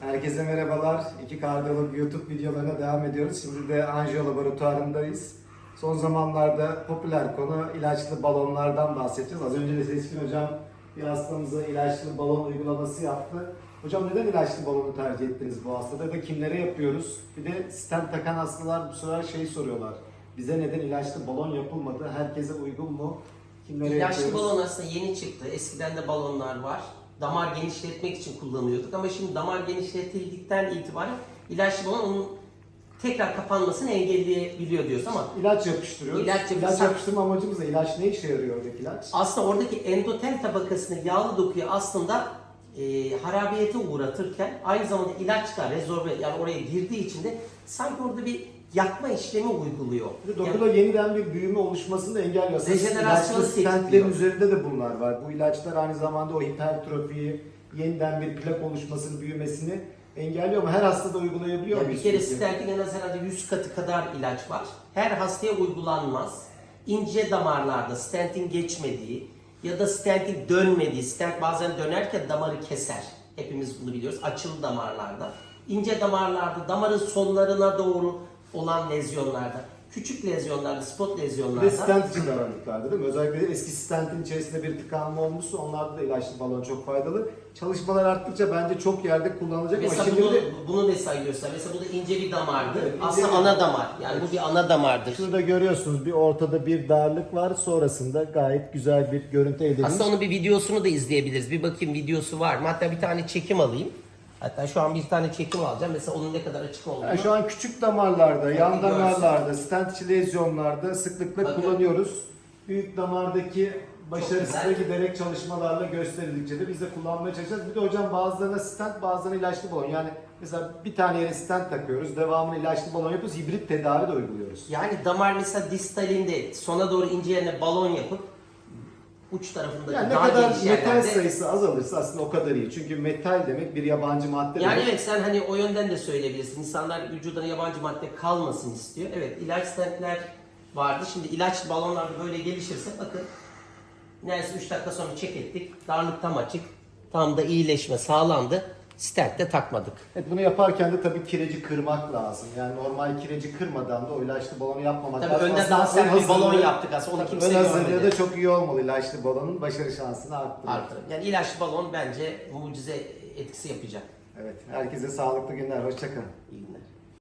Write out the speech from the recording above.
Herkese merhabalar. İki Kardiyolog YouTube videolarına devam ediyoruz. Şimdi de Anjiyo Laboratuvarı'ndayız. Son zamanlarda popüler konu ilaçlı balonlardan bahsedeceğiz. Az önce de Seçkin Hocam bir hastamıza ilaçlı balon uygulaması yaptı. Hocam neden ilaçlı balonu tercih ettiniz bu hastada ve kimlere yapıyoruz? Bir de stent takan hastalar bu sefer şey soruyorlar. Bize neden ilaçlı balon yapılmadı? Herkese uygun mu? Kimlere İlaçlı yapıyoruz? balon aslında yeni çıktı. Eskiden de balonlar var. Damar genişletmek için kullanıyorduk ama şimdi damar genişletildikten itibaren ilaçlı balon onun tekrar kapanmasını engelleyebiliyor diyoruz ama İlaç yapıştırıyoruz. İlaç İlaç, yapıştır- yapıştırma amacımız da ilaç ne işe yarıyor oradaki ilaç? aslında oradaki endotel tabakasını yağlı dokuyu aslında e, harabiyete uğratırken aynı zamanda ilaç da rezorbe yani oraya girdiği için de sanki orada bir yakma işlemi uyguluyor. Bir de Yani- dokuda yeniden bir büyüme oluşmasını da engelliyor. Aslında Dejenerasyonu ilaçlı stentlerin üzerinde de bunlar var. Bu ilaçlar aynı zamanda o hipertrofiyi, yeniden bir plak oluşmasını, büyümesini engelliyor ama her hastada uygulayabiliyor Ya bir muyuz? kere stentin en az herhalde 100 katı kadar ilaç var. Her hastaya uygulanmaz. İnce damarlarda stentin geçmediği ya da stentin dönmediği, stent bazen dönerken damarı keser. Hepimiz bunu biliyoruz. Açılı damarlarda. İnce damarlarda, damarın sonlarına doğru olan lezyonlarda, küçük lezyonlarda, spot Bir de lezyonlarda stent için aralıklarda değil mi? Özellikle eski stentin içerisinde bir tıkanma olmuşsa onlarda da ilaçlı balon çok faydalı. Çalışmalar arttıkça bence çok yerde kullanılacak ama Mesela şimdi bunu, de bunu ne sayıyorsa, mesela bu da ince bir damardı. Evet, ince Aslında bir- ana damar. Yani bu bir ana damardır. Şurada görüyorsunuz bir ortada bir darlık var. Sonrasında gayet güzel bir görüntü elde edilmiş. Aslında onun bir videosunu da izleyebiliriz. Bir bakayım videosu var mı? Hatta bir tane çekim alayım. Hatta şu an bir tane çekim alacağım. Mesela onun ne kadar açık olduğunu. Yani şu an küçük damarlarda, yan Bakın damarlarda, stent içi lezyonlarda sıklıkla Bakın. kullanıyoruz. Büyük damardaki başarısına güzel. giderek çalışmalarla gösterildikçe de biz de kullanmaya çalışacağız. Bir de hocam bazılarına stent, bazılarına ilaçlı balon. Yani mesela bir tane yere stent takıyoruz, devamını ilaçlı balon yapıyoruz, hibrit tedavi de uyguluyoruz. Yani damar mesela distalinde sona doğru ince yerine balon yapıp uç tarafında Yani ne kadar metal yerlerde- sayısı azalırsa aslında o kadar iyi. Çünkü metal demek bir yabancı madde Yani demek. evet sen hani o yönden de söyleyebilirsin. İnsanlar vücuduna yabancı madde kalmasın istiyor. Evet ilaç stentler vardı. Şimdi ilaç balonlarda böyle gelişirse bakın neredeyse 3 dakika sonra çek ettik. Darlık tam açık. Tam da iyileşme sağlandı. Stent de takmadık. Evet, bunu yaparken de tabii kireci kırmak lazım. Yani normal kireci kırmadan da o ilaçlı balonu yapmamak Tabii lazım. önde Aslında daha sert bir balon yaptık aslında. Onu kimse ön hazırlığı da çok iyi olmalı ilaçlı balonun başarı şansını arttırır. Artırım. Yani ilaçlı balon bence mucize etkisi yapacak. Evet, herkese sağlıklı günler, hoşçakalın. İyi günler.